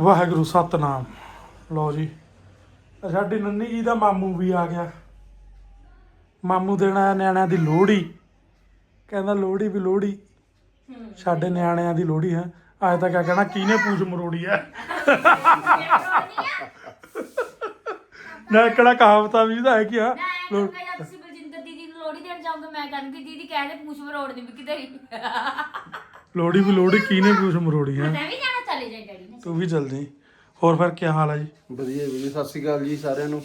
ਵਾਹਿਗੁਰੂ ਸਤਨਾਮ। ਲਓ ਜੀ। ਸਾਡੀ ਨੰਨੀ ਜੀ ਦਾ ਮਾਮੂ ਵੀ ਆ ਗਿਆ। ਮਾਮੂ ਦੇਣਾ ਨਿਆਣਿਆਂ ਦੀ ਲੋਹੜੀ। ਕਹਿੰਦਾ ਲੋਹੜੀ ਵੀ ਲੋਹੜੀ। ਸਾਡੇ ਨਿਆਣਿਆਂ ਦੀ ਲੋਹੜੀ ਹੈ। ਅੱਜ ਤੱਕ ਕਹਿਣਾ ਕਿਹਨੇ ਪੂਛ ਮਰੋੜੀ ਹੈ? ਨਾ ਕਿਹੜਾ ਕਹਾਵਤਾਂ ਵੀ ਦਾ ਹੈ ਕਿ ਆ ਕਹਿੰਦਾ ਤੁਸੀਂ ਬਲਜਿੰਦਰ ਦੀਦੀ ਨੂੰ ਲੋੜੀ ਦੇਣ ਜਾਓਗੇ ਮੈਂ ਕਹਿੰਦੀ ਦੀਦੀ ਕਹਿੰਦੇ ਪੂਛ ਮਰੋੜ ਦੀ ਵੀ ਕਿਤੇ ਲੋਹੜੀ ਵੀ ਲੋਹੜੀ ਕਿਹਨੇ ਪੂਛ ਮਰੋੜੀ ਹੈ ਮੈਂ ਵੀ ਜਾਣਾ ਚਲੇ ਜਾਈ ਡੈਡੀ ਨੇ। ਤੂੰ ਵੀ ਚੱਲ ਜੀ। ਹੋਰ ਫਿਰ ਕੀ ਹਾਲ ਹੈ ਜੀ? ਵਧੀਆ ਵਧੀਆ। ਸਤਿ ਸ਼੍ਰੀ ਅਕਾਲ ਜੀ ਸਾਰਿਆਂ ਨੂੰ।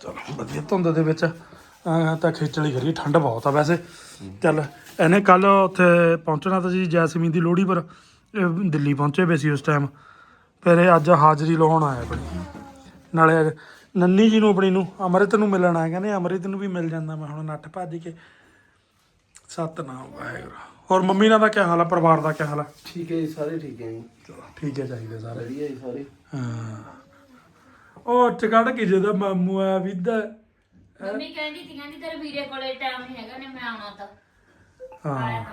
ਚਲੋ ਵਧੀਆ ਧੁੰਦ ਦੇ ਵਿੱਚ ਅਹ ਤਾਂ ਖੇਚਲੀ ਕਰੀ ਠੰਡ ਬਹੁਤ ਆ ਵੈਸੇ। ਚੱਲ ਇਹਨੇ ਕੱਲ ਉੱਥੇ ਪਹੁੰਚਣਾ ਤਾਂ ਜੀ ਜੈਸਮੀਨ ਦੀ ਲੋਹੜੀ ਪਰ ਇਹ ਦਿੱਲੀ ਪਹੁੰਚੇ ਵੇ ਸੀ ਉਸ ਟਾਈਮ ਫਿਰ ਇਹ ਅੱਜ ਹਾਜ਼ਰੀ ਲਾਉਣ ਆਇਆ ਆਪਣੀ ਨਾਲੇ ਅੱਜ ਨੰਨੀ ਜੀ ਨੂੰ ਆਪਣੀ ਨੂੰ ਅੰਮ੍ਰਿਤ ਨੂੰ ਮਿਲਣ ਆਇਆ ਕਹਿੰਦੇ ਅੰਮ੍ਰਿਤ ਨੂੰ ਵੀ ਮਿਲ ਜਾਂਦਾ। ਮੈਂ ਹੁਣ ਨੱਠ ਭੱਜ ਕੇ। ਸਤਨਾਮ ਵਾਹਿਗੁਰੂ। ਹੋਰ ਮੰਮੀ ਨਾਲ ਦਾ ਕੀ ਹਾਲ ਆ? ਪਰਿਵਾਰ ਦਾ ਕੀ ਹਾਲ ਆ? ਠੀਕ ਹੈ ਜੀ ਸਾਰੇ ਠੀਕ ਹੈ ਜੀ। ਚਲੋ ਠੀਕ ਹੈ ਚਾਹੀਦੇ ਸਾਰੇ। ਵਧੀਆ ਜੀ ਸਾਰੇ। ਹਾਂ। ਉਹ ਟਿਕੜ ਕੇ ਜਿਹਦਾ ਮਾਮੂ ਆ ਵਿਦਾ ਮੰਮੀ ਕਹਿੰਦੀ ਤੀ ਕਹਿੰਦੀ ਤੇਰੇ ਵੀਰੇ ਕੋਲੇ ਟਾਈਮ ਨਹੀਂ ਹੈਗਾ ਨੇ ਮੈਂ ਆਉਣਾ ਤਾਂ। ਹਾਂ।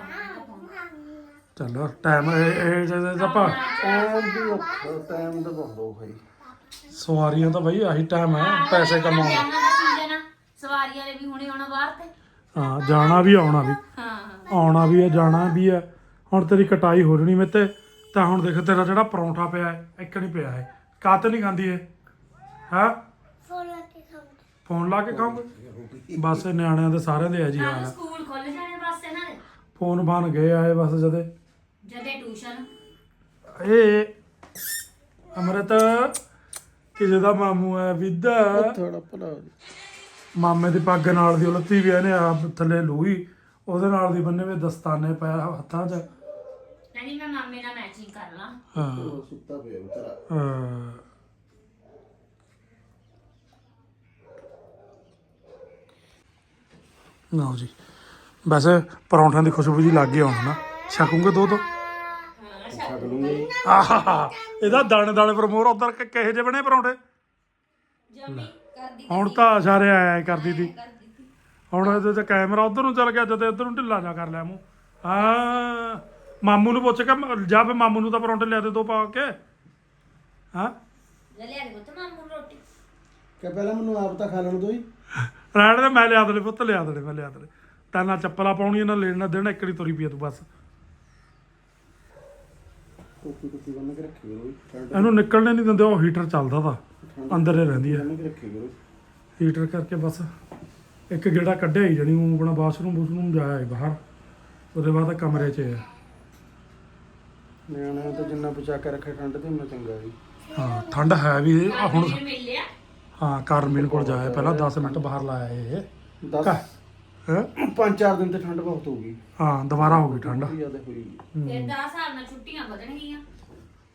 ਚਲੋ ਟਾਈਮ ਇਹ ਇਹ ਜਿਹੜਾ ਆਪਾਂ ਟਾਈਮ ਵੀ ਔਖਾ ਟਾਈਮ ਤਾਂ ਬਹੁਤ ਔਖਾ ਜੀ ਸਵਾਰੀਆਂ ਤਾਂ ਬਈ ਆਹੀ ਟਾਈਮ ਹੈ ਪੈਸੇ ਕਮਾਉਣ। ਦਾ। ਜਾਣਾ ਦਾ ਸੀਜ਼ਨ ਆ ਸਵਾਰੀ ਵਾਲੇ ਵੀ ਹੁਣੇ ਆਉਣਾ ਬਾਹਰ ਤੇ। ਹਾਂ ਜਾਣਾ ਵੀ ਆਉਣਾ ਵੀ। ਹਾਂ। ਆਉਣਾ ਵੀ ਹੈ ਜਾਣਾ ਵੀ ਹੈ ਹੁਣ ਤੇਰੀ ਕਟਾਈ ਹੋ ਜਣੀ ਮੇਤੇ ਤਾਂ ਹੁਣ ਦੇਖ ਤੇਰਾ ਜਿਹੜਾ ਪਰੌਂਠਾ ਪਿਆ ਹੈ ਇੱਕ ਨਹੀਂ ਪਿਆ ਹੈ। ਕਾਤ ਨਹੀਂ ਖਾਂਦੀ ਇਹ? ਹਾਂ? ਫੋਨ ਲਾ ਕੇ ਖਾਉਂਗੇ ਬਸ ਇਹ ਨਿਆਣਿਆਂ ਦੇ ਸਾਰਿਆਂ ਦੇ ਆ ਜੀ ਕੱਲ ਹਾਲ ਸਕੂਲ ਖੁੱਲ ਜਾਣੇ ਬਸ ਇਹਨਾਂ ਦੇ। ਫੋਨ ਬਣ ਗਏ ਆਏ ਬਸ ਜਦੇ। ਜਦੇ ਟਿਊਸ਼ਨ। ਇਹ ਅਮਰਤ ਕਿ ਜਿਹਦਾ ਮਾਮੂ ਹੈ? ਵਿਦਾ ਥੋੜਾ ਭਲਾ ਮਾਮੇ ਦੀ ਪੱਗ ਨਾਲ ਦੀ ਉਹ ਲੱਤੀ ਵੀ ਇਹਨੇ ਆ ਥੱਲੇ ਲੂਈ ਉਹਦੇ ਨਾਲ ਦੀ ਬੰਨੇ ਵੇ ਦਸਤਾਨੇ ਪਾਇਆ ਹੱਥਾਂ 'ਚ। ਕਹਿੰਦੀ ਮੈਂ ਮਾਮੇ ਨਾਲ ਮੈਚਿੰਗ ਕਰ ਲਾਂ। ਹਾਂ। ਸੁੱਤਾ ਪਿਆ ਵਿਚਾਰਾ। ਹਾਂ। ਲਓ ਜੀ। ਵੈਸੇ ਪਰੌਂਠਿਆਂ ਦੀ ਖੁਸ਼ਬੂ ਜੀ ਲੱਗ ਗਈ ਹੁਣ ਨਾ ਛਕੂਗੇ ਦੋ ਦੋ ਛਕ ਲੂੰਗੇ। ਜੀ ਆਹਾ ਇਹਦਾ ਦਾਣੇ ਦਾਣੇ ਪਰ ਮੋਰ ਉਧਰ ਕਿਹੇ ਜਿਹੇ ਬਣੇ ਪਰੌਂਠੇ? ਜੰਮੀ। ਕਰਦੀ ਹੁਣ ਤਾਂ ਸਾਰੇ ਆਇਆ ਕਰਦੀ ਤੀ ਹੁਣ ਇਹਦੇ ਤੇ ਕੈਮਰਾ ਉਧਰ ਨੂੰ ਚੱਲ ਗਿਆ ਜਦੋਂ ਉਧਰ ਨੂੰ ਢਿੱਲਾ ਜਾ ਕਰ ਲਿਆ ਮੂੰਹ। ਹਾਂ ਮਾਮੂ ਨੂੰ ਪੁੱਛ ਕੇ ਮ- ਜਾ ਫੇ ਮਾਮੂ ਨੂੰ ਤਾਂ ਪਰੌਂਠੇ ਲਿਆ ਦੇ ਦੋ ਪਾ ਕੇ। ਹਾਂ? ਜਲਿਆ ਦੇ ਪੁੱਤ ਮਾਮੂ ਨੂੰ ਰੋਟੀ। ਕਿ ਪਹਿਲਾਂ ਮੈਨੂੰ ਆਪ ਤਾਂ ਖਾ ਲੈਣ ਦੋ ਰਹਿਣ ਦੇ ਮੈਂ ਲਿਆ ਦਲੇ ਪੁੱਤ ਲਿਆ ਦਲੇ ਮੈਂ ਲਿਆ ਦਲੇ ਤਾਂ ਨਾ ਚੱਪਲਾਂ ਪਾਉਣੀਆਂ ਨਾ ਲੈਣਾ ਦੇਣਾ ਇੱਕੜੀ ਤੁਰੀ ਪਈ ਆ ਤੂੰ ਬਸ। ਟੋਪੀ ਟੋਪੀ ਬੰਨ ਕੇ ਰੱਖੀ ਕਰੋ ਜੀ ਠੰਡ ਇਹਨੂੰ ਨਿਕਲਣੇ ਨਹੀਂ ਦਿੰਦੇ ਉਹ ਹੀਟਰ ਚੱਲਦਾ ਤਾਂ ਅੰਦਰ ਹੀ ਰਹਿੰਦੀ ਹੈ ਰੱਖੀ ਕਰੋ। ਹੀਟਰ ਕਰਕੇ ਬਸ ਇੱਕ ਗੇੜਾ ਕੱਢਿਆ ਹੀ ਜਣੀ ਉਹ ਆਪਣਾ ਬਾਥਰੂਮ ਬੂਥਰੂਮ ਜਾਇਆ ਹੈ ਬਾਹਰ। ਉਹਦੇ ਬਾਅਦ ਕਮਰੇ 'ਚ ਹੈ ਨਿਆਣਿਆਂ ਤਾਂ ਜਿੰਨਾ ਬਚਾ ਕੇ ਰੱਖੇ ਠੰਡ ਤੇ ਉਨਾ ਚੰਗਾ ਜੀ ਹਾਂ ਠੰਡ ਹੈ ਵੀ ਇਹ ਹੁਣ ਮਿਲ ਲਿਆ। ਹਾਂ ਕਾਰਮੀਨ ਕੋਲ ਜਾਇਆ। ਪਹਿਲਾਂ 10 ਮਿੰਟ ਬਾਹਰ ਲਾਇਆ ਇਹ। 10 ਹੈਂ? ਪੰਜ ਚਾਰ ਦਿਨ ਤੇ ਠੰਡ ਬਹੁਤ ਹੋਊਗੀ ਹਾਂ ਦੁਬਾਰਾ ਹੋ ਗਈ ਠੰਡ। ਜ਼ਿਆਦਾ ਹੋਈ ਫਿਰ 10 ਸਾਲ ਨਾਲ ਛੁੱਟੀਆਂ ਵਧਣਗੀਆਂ।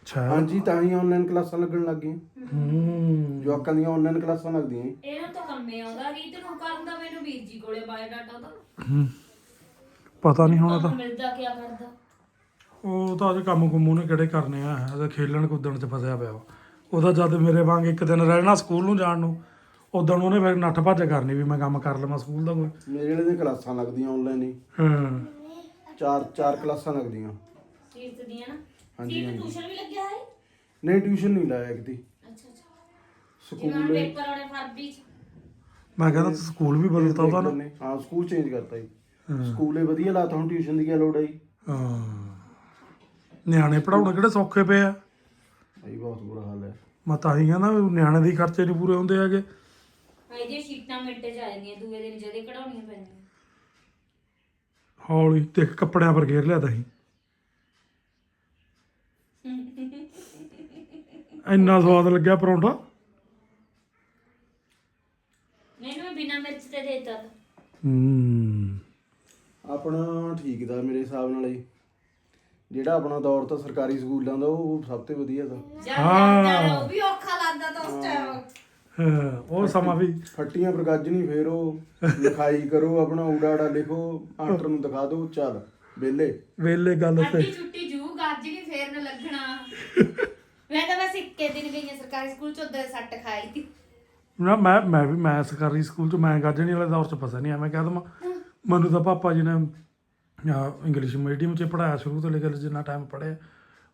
ਅੱਛਾ। ਹਾਂਜੀ ਤਾਂ ਹੀ ਆਨਲਾਈਨ ਕਲਾਸਾਂ ਲੱਗਣ ਲੱਗ ਗਈਆਂ। ਹੂੰ। ਜਵਾਕਾਂ ਦੀਆਂ ਆਨਲਾਈਨ ਕਲਾਸਾਂ ਲੱਗਦੀਆਂ। ਜੀ। ਇਹਨਾਂ ਤੋਂ ਕੰਮੇ ਆਉਂਦਾ ਰੀਤ ਨੂੰ ਕਰਨ ਦਾ ਮੈਨੂੰ ਵੀਰ ਜੀ ਕੋਲੇ ਬਾਇਓਡਾਟਾ ਉਹਦਾ ਹੂੰ। ਪਤਾ ਨਹੀਂ ਹੁਣ ਤਾਂ। ਮਿਲਦਾ ਕਿਆ ਕਰਦਾ। ਉਹ ਤਾਂ ਅਜੇ ਕੰਮ ਕੁੰਮੂ ਨੇ ਕਿਹੜੇ ਕਰਨੇ ਆ ਅਜੇ ਖੇਲਣ ਕੁੱਦਣ 'ਚ ਫਸਿਆ ਪਿਆ ਉਹਦਾ ਜਦ ਮੇਰੇ ਵਾਂਗ ਇੱਕ ਦਿਨ ਰਹਿਣਾ ਸਕੂਲ ਨੂੰ ਜਾਣ ਨੂੰ ਉਦੋਂ ਉਹਨੇ ਫਿਰ ਨੱਠ ਭੱਜ ਕਰਨੀ ਵੀ ਮੈਂ ਕੰਮ ਕਰ ਲਵਾਂ ਸਕੂਲ ਦਾ ਕੋਈ। ਮੇਰੇ ਵਾਲੇ ਦੀਆਂ ਕਲਾਸਾਂ ਲੱਗਦੀਆਂ ਆਨਲਾਈਨ ਹੀ। ਹਾਂ। ਚਾਰ ਚਾਰ ਕਲਾਸਾਂ ਲੱਗਦੀਆਂ। ਤੀਰਥ ਦੀਆਂ ਨਾ। ਹਾਂਜੀ। ਟਿਊਸ਼ਨ ਵੀ ਲੱਗਿਆ ਹੈ ਨਹੀਂ ਟਿਊਸ਼ਨ ਨਹੀਂ ਲਾਇਆ ਕਿਤੇ ਅੱਛਾ ਅੱਛਾ। ਜਿਵੇਂ ਹੁਣ ਸਕੂਲ ਪੇਪਰ ਆਉਣੇ ਫਰਵਰੀ ਚ। ਮੈਂ ਕਹਿੰਦਾ ਤੂੰ ਸਕੂਲ ਵੀ ਬਦਲਤਾ ਉਹਦਾ ਨਾ। ਨੇ। ਹਾਂ ਸਕੂਲ ਚੇਂਜ ਕਰਤਾ ਜੀ। ਹਾਂ। ਸਕੂਲ ਇਹ ਵਧੀਆ ਲਾਤਾ ਹੁਣ ਟਿਊਸ਼ਨ ਦੀ ਕੀ ਲੋੜ ਹੈ ਜੀ? ਹਾਂ। ਨਿਆਣੇ ਪੜਾਉਣੇ ਕਿਹੜੇ ਸੌਖੇ ਪਏ ਆ? ਭਾਈ ਬਹੁਤ ਬੁਰਾ ਹਾਲ ਹੈ। ਮੈਂ ਤਾਂ ਹੀ ਕਹਿੰਦਾ ਵੀ ਨਿਆਣੇ ਦੀ ਖਰਚੇ ਨਹੀਂ ਪੂਰੇ ਹੁੰਦੇ ਹੈਗੇ। ਇਹਦੀਆਂ ਸ਼ੀਟਾਂ ਮਿੰਟੇ ਚ ਆ ਜਾਂਦੀਆਂ ਦੂਏ ਦਿਨ ਜਦੇ ਕਢਾਉਣੀਆਂ ਪੈਂਦੀਆਂ। ਹੌਲੀ ਦੇਖ ਕੱਪੜਿਆਂ ਪਰ ਘੇਰ ਲਿਆ ਦਹੀਂ ਇੰਨਾ ਸਵਾਦ ਲੱਗਿਆ ਪਰੌਂਠਾ। ਮੈਨੂੰ ਵੀ ਬਿਨਾ ਮਿਰਚ ਤੇ ਦੇਤਾ। ਹੂੰ। ਆਪਣਾ ਠੀਕ ਦਾ ਮੇਰੇ ਹਿਸਾਬ ਨਾਲ ਜੀ। ਜਿਹੜਾ ਆਪਣਾ ਦੌਰ ਤਾਂ ਸਰਕਾਰੀ ਸਕੂਲਾਂ ਦਾ ਉਹ ਸਭ ਤੋਂ ਵਧੀਆ ਦਾ ਜਾਂ ਉਹ ਵੀ ਔਖਾ ਲੱਗਦਾ ਤਾਂ ਉਸ ਟਾਈਮ ਹਾਂ, ਉਹ ਸਮਾਂ ਵੀ ਫੱਟੀਆਂ ਪਰ ਗੱਜ ਨਹੀਂ ਫੇਰੋ ਲਿਖਾਈ ਕਰੋ ਆਪਣਾ ਊੜਾ ਆੜਾ ਲਿਖੋ ਆਂਟਰ ਨੂੰ ਦਿਖਾ ਦਿਓ ਚੱਲ ਵਿਹਲੇ। ਵੇਲੇ ਗੱਲ ਤੇ। ਛੁੱਟੀ ਜੂ ਗੱਜ ਨਹੀਂ ਫੇਰ ਨਾ ਲੱਗਣਾ। ਮੈਂ ਤਾਂ ਬਸ ਇੱਕੇ ਦਿਨ ਗਈ ਹਾਂ ਸਰਕਾਰੀ ਸਕੂਲ ਚ ਉਧਰ ਸੱਟ ਖਾਈ ਤੀ। ਨਾ ਮੈਂ ਮੈਂ ਵੀ ਮੈਂ ਸਰਕਾਰੀ ਸਕੂਲ ਚ ਮੈਂ ਗੱਜਣੀ ਵਾਲੇ ਦੌਰ ਚ ਫਸਿਆ ਨਹੀਂ ਐਵੇਂ ਕਹਿ ਦਵਾਂ। ਮੈਨੂੰ ਤਾਂ ਪਾਪਾ ਜੀ ਨੇ ਇੰਗਲਿਸ਼ ਮੀਡੀਅਮ ਚ ਪੜਾਇਆ ਸ਼ੁਰੂ ਤੋਂ ਲੈ ਕੇ ਜਿੰਨਾ ਟਾਈਮ ਪੜ੍ਹਿਆ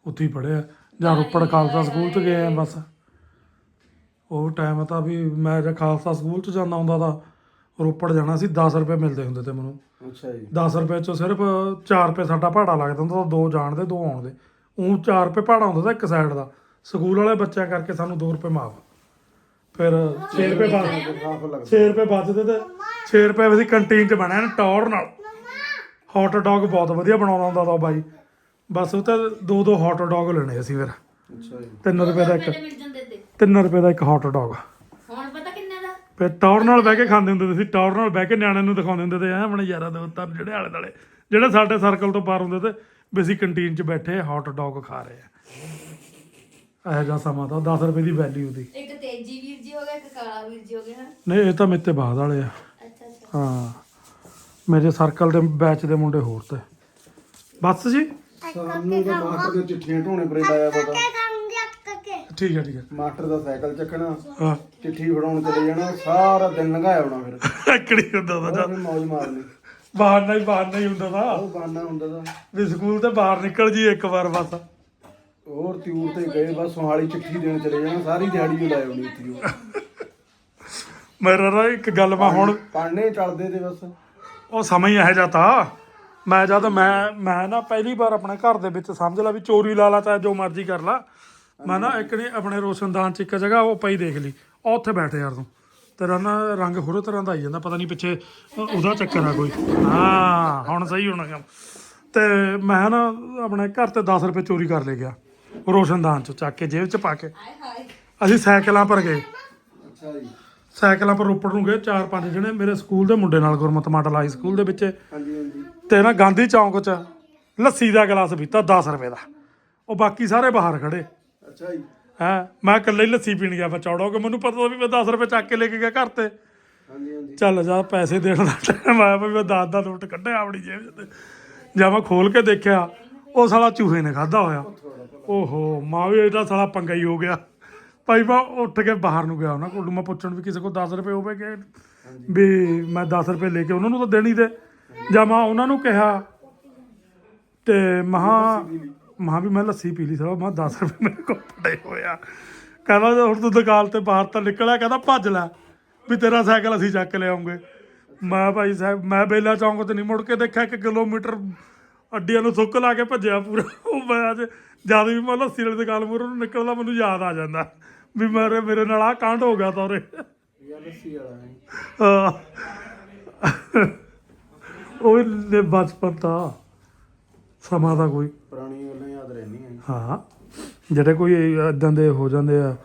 ਉੱਥੇ ਹੀ ਪੜ੍ਹਿਆ। ਜਾਂ ਰੋਪੜ ਖਾਲਸਾ ਸਕੂਲ 'ਚ ਗਏ ਆ ਬਸ। ਉਹ ਟਾਈਮ ਤਾਂ ਵੀ ਮੈਂ ਜੇ ਖਾਲਸਾ ਸਕੂਲ 'ਚ ਜਾਂਦਾ ਹੁੰਦਾ ਤਾਂ ਰੋਪੜ ਜਾਣਾ ਸੀ 10 ਰੁਪਏ ਮਿਲਦੇ ਹੁੰਦੇ ਤੇ ਮੈਨੂੰ। ਅੱਛਾ ਜੀ। 10 ਰੁਪਏ 'ਚੋਂ ਸਿਰਫ 4 ਰੁਪਏ ਸਾਡਾ ਭਾੜਾ ਲੱਗਦਾ ਹੁੰਦਾ ਤਾਂ ਦੋ ਜਾਣ ਦੇ ਦੋ ਆਉਣ ਦੇ ਉਹ 4 ਰੁਪਏ ਭਾੜਾ ਹੁੰਦਾ ਤਾਂ ਇੱਕ ਸਾਈਡ ਦਾ। ਸਕੂਲ ਵਾਲੇ ਬੱਚਿਆਂ ਕਰਕੇ ਸਾਨੂੰ 2 ਰੁਪਏ ਮਾਫ। ਫਿਰ 6 ਰੁਪਏ ਲੱਗਦਾ 6 ਰੁਪਏ ਬਚਦੇ ਤੇ 6 ਰੁਪਏ ਅਸੀਂ ਕੰਟੀਨ 'ਚ ਬਣਿਆ ਨਾ ਟੌਰ ਨਾਲ। ਹੌਟ ਡੌਗ ਬਹੁਤ ਵਧੀਆ ਬਣਾਉਂਦਾ ਹੁੰਦਾ ਤਾਂ ਬਾਈ। ਬਸ ਉਹ ਤੇ ਦੋ ਦੋ ਹੌਟ ਡੌਗ ਲੈਣੇ ਅਸੀਂ ਫਿਰ। ਅੱਛਾ ਜੀ। 3 ਰੁਪਏ ਦਾ ਇੱਕ ਪਹਿਲੇ ਮਿਲ ਜਾਂਦੇ ਤੇ 3 ਰੁਪਏ ਦਾ ਇੱਕ ਹੌਟ ਡੌਗ ਹੁਣ ਪਤਾ ਕਿੰਨੇ ਦਾ? ਫਿਰ ਟੌਰ ਨਾਲ ਬਹਿ ਕੇ ਖਾਂਦੇ ਹੁੰਦੇ ਸੀ। ਟੌਰ ਨਾਲ ਬਹਿ ਕੇ ਨਿਆਣਿਆਂ ਨੂੰ ਦਿਖਾਉਂਦੇ ਹੁੰਦੇ ਤੇ ਐ ਆਪਣੇ ਯਾਰਾਂ ਦੋਸਤਾਂ ਜਿਹੜੇ ਆਲੇ ਦੁਆਲੇ ਜਿਹੜੇ ਸਾਡੇ ਸਰਕਲ ਤੋਂ ਪਾਰ ਹੁੰਦੇ ਤੇ ਵੀ ਅਸੀਂ ਕੰਟੀਨ 'ਚ ਬੈਠੇ ਹੌਟ ਡੌਗ ਖਾ ਰਹੇ ਆ। ਇਹੋ ਜਿਹਾ ਸਮਾਂ ਤਾਂ 10 ਰੁਪਏ ਦੀ ਵੈਲਿਊ ਦੀ। ਇੱਕ ਤੇਜੀ ਵੀਰ ਜੀ ਹੋ ਗਿਆ ਇੱਕ ਕਾਲਾ ਵੀਰ ਜੀ ਹੋ ਗਿਆ ਹਾਂ ਨਹੀਂ ਇਹ ਤਾਂ ਮੇਰੇ ਤੇ ਬਾਅਦ ਵਾਲੇ ਆ। ਅੱਛਾ ਅੱਛਾ। ਹਾਂ। ਮੇਰੇ ਸਰਕਲ ਦੇ ਬੈਚ ਦੇ ਮੁੰਡੇ ਹੋਰ ਤੇ। ਬਸ ਜੀ? ਸਾਨੂੰ ਤਾਂ ਮਾਸਟਰ ਦੇ ਚਿੱਠੀਆਂ ਢੋਣੇ ਪਰੇ ਲਾਇਆ ਪਤਾ। ਠੀਕ ਹੈ ਠੀਕ ਹੈ। ਮਾਸਟਰ ਦਾ ਸਾਈਕਲ ਚੱਕਣਾ ਹਾਂ। ਚਿੱਠੀ ਫੜਾਉਣ ਚਲੇ ਜਾਣਾ ਸਾਰਾ ਦਿਨ ਲੰਘਾਇਆ ਹੋਣਾ ਫਿਰ। ਐਕੜੀ ਹੁੰਦਾ ਦਾ ਉਹ ਫਿਰ ਮौज ਮਾਰਨੀ। ਬਾਹਰ ਨਹੀਂ ਬਾਹਰ ਨਹੀਂ ਹੁੰਦਾ ਦਾ ਉਹ ਬਾਨਾ ਹੁੰਦਾ ਦਾ ਵੀ ਸਕੂਲ ਤੇ ਬਾਹਰ ਨਿਕਲ ਜੀ ਇੱਕ ਵਾਰ ਬਸ। ਹੋਰ ਤਿਊਰ ਤੇ ਗਏ ਬਸ ਸੁਹਾਲੀ ਚਿੱਠੀ ਦੇਣ ਚਲੇ ਜਾਣਾ ਸਾਰੀ ਦਿਹਾੜੀ ਉਹ ਲਾਏ ਹੋਣੀ ਇੱਥੇ ਉਹ। ਮੇਰਾ ਨਾ ਇੱਕ ਗੱਲ ਮੈਂ ਹੁਣ ਪੜਨੇ ਚੱਲਦੇ ਤੇ ਬਸ। ਉਹ ਸਮਾਂ ਹੀ ਇਹੋ ਜਿਹਾ ਤਾ। ਮੈਂ ਜਦ ਮੈਂ ਮੈਂ ਨਾ ਪਹਿਲੀ ਵਾਰ ਆਪਣੇ ਘਰ ਦੇ ਵਿੱਚ ਸਮਝ ਲਾ ਵੀ ਚੋਰੀ ਲਾ ਲਾ ਚਾਹੇ ਜੋ ਮਰਜ਼ੀ ਕਰ ਲਾ। ਮੈਂ ਨਾ ਇੱਕ ਨੇ ਆਪਣੇ ਰੋਸ਼ਨਦਾਨ ਚ ਇੱਕ ਜਗ੍ਹਾ ਉਹ ਪਈ ਦੇਖ ਲਈ। ਉਹ ਉੱਥੇ ਬੈਠ ਯਾਰ ਤੂੰ। ਤੇਰਾ ਨਾ ਰੰਗ ਹੋਰੇ ਤਰ੍ਹਾਂ ਦਾ ਆਈ ਜਾਂਦਾ ਪਤਾ ਨਹੀਂ ਪਿੱਛੇ ਉਹਦਾ ਚੱਕਰ ਆ ਕੋਈ। ਹਾਂ ਹੁਣ ਸਹੀ ਹੋਣਾ ਕੰਮ। ਤੇ ਮੈਂ ਨਾ ਆਪਣੇ ਘਰ ਤੇ 10 ਰੁਪਏ ਚੋਰੀ ਕਰ ਲੈ ਗਿਆ। ਰੋਸ਼ਨਦਾਨ ਚ ਚੱਕ ਕੇ ਜੇਬ ਚ ਪਾ ਕੇ। ਅਸੀਂ ਸਾਈਕਲਾਂ ਪਰ ਗਏ। ਅੱਛਾ ਜੀ। ਸਾਈਕਲਾਂ ਪਰ ਰੋਪੜ ਨੂੰ ਗਏ ਚਾਰ ਪੰਜ ਜਣੇ। ਮੇਰੇ ਸਕੂਲ ਦੇ ਮੁੰਡੇ ਨਾਲ ਗੁਰਮਤ ਮਾਡਲ ਹਾਈ ਸਕੂਲ ਦੇ ਵਿੱਚ। ਹਾਂਜੀ ਹਾਂਜੀ। ਤੇ ਨਾ ਗਾਂਧੀ ਚੌਂਕ 'ਚ ਲੱਸੀ ਦਾ ਗਲਾਸ ਪੀਤਾ 10 ਰੁਪਏ ਦਾ। ਉਹ ਬਾਕੀ ਸਾਰੇ ਬਾਹਰ ਖੜੇ। ਅੱਛਾ ਜੀ। ਹੈ ਮੈਂ ਇਕੱਲੇ ਹੀ ਲੱਸੀ ਪੀਣ ਗਿਆ ਬਚੌੜੋ ਕਿ ਮੈਨੂੰ ਪਤਾ ਵੀ ਮੈਂ 10 ਰੁਪਏ ਚੱਕ ਕੇ ਲੈ ਕੇ ਗਿਆ ਘਰ ਤੇ। ਹਾਂਜੀ ਹਾਂਜੀ। ਚੱਲ ਜਾ ਪੈਸੇ ਦੇਣ ਦਾ ਟਾਈਮ ਆਇਆ ਵੀ ਮੈਂ 10 ਦਾ ਨੋਟ ਕੱਢਿਆ ਆਪਣੀ ਜੇਬ 'ਚ ਜਾਂ ਮੈਂ ਖੋਲ ਕੇ ਦੇਖਿਆ ਉਹ ਸਾਲਾ ਚੂਹੇ ਨੇ ਖਾਦਾ ਹੋਇਆ। ਓਹੋ ਮਾਂ ਵੀ ਇਹਦਾ ਸਾਲਾ ਪੰਗਾ ਹੀ ਹੋ ਗਿਆ। ਭਾਈ ਮੈਂ ਉੱਠ ਕੇ ਬਾਹਰ ਨੂੰ ਗਿਆ ਉਹਨਾਂ ਕੋਲ ਮੈਂ ਪੁੱਛਣ ਵੀ ਕਿਸੇ ਕੋਲ 10 ਰੁਪਏ ਹੋਵੇ ਕਿ ਵੀ ਮੈਂ 10 ਰੁਪਏ ਲੈ ਕੇ ਉਹਨਾਂ ਨੂੰ ਤਾਂ ਦੇਣੀ ਤੇ। ਜਾਂ ਮੈਂ ਉਹਨਾਂ ਨੂੰ ਕਿਹਾ ਤੇ ਮਹਾ ਮਹਾ ਵੀ ਮੈਂ ਲੱਸੀ ਪੀ ਲਈ ਸਾਲਾ ਮੈਂ 10 ਰੁਪਏ ਮੇਰੇ ਕੋਲ ਪੜੇ ਹੋਇਆ ਕਹਿੰਦਾ ਹੁਣ ਤੂੰ ਦੁਕਾਨ ਤੇ ਬਾਹਰ ਤਾਂ ਨਿਕਲਿਆ ਕਹਿੰਦਾ ਭੱਜ ਲੈ ਵੀ ਤੇਰਾ ਸਾਈਕਲ ਅਸੀਂ ਚੱਕ ਲਿਆਉਂਗੇ। ਮੈਂ ਭਾਈ ਸਾਹਿਬ ਮੈਂ ਬੇਲਾ ਚੌਂਕ ਤੇ ਨਹੀਂ ਮੁੜ ਕੇ ਦੇਖਿਆ ਕਿ ਕਿਲੋਮੀਟਰ ਅੱਡੀਆਂ ਨੂੰ ਸੁੱਕ ਲਾ ਕੇ ਭੱਜਿਆ ਪੂਰਾ। ਉਹ ਮੈਂ ਅੱਜ ਜਦ ਵੀ ਮੈਂ ਲੱਸੀ ਵਾਲੀ ਦੁਕਾਨ ਮੂਹਰੇ ਨੂੰ ਨਿਕਲਦਾ ਮੈਨੂੰ ਯਾਦ ਆ ਜਾਂਦਾ। ਵੀ ਮੇਰੇ ਮੇਰੇ ਨਾਲ ਆ ਕਾਂਡ ਹੋ ਗਿਆ ਤੋਰੇ ਯਾਰ ਲੱਸੀ ਵਾਲਾ ਹੈ। ਉਹ ਨੇ ਬਚਪਨ ਤਾਂ ਸਮਾਂ ਦਾ ਕੋਈ। ਪੁਰਾਣੀ ਗੱਲਾਂ ਯਾਦ ਰਹਿੰਦੀਆਂ ਹਾਂ। ਜਿਹੜੇ ਕੋਈ ਇਦਾਂ ਦੇ ਹੋ ਜਾਂਦੇ ਆ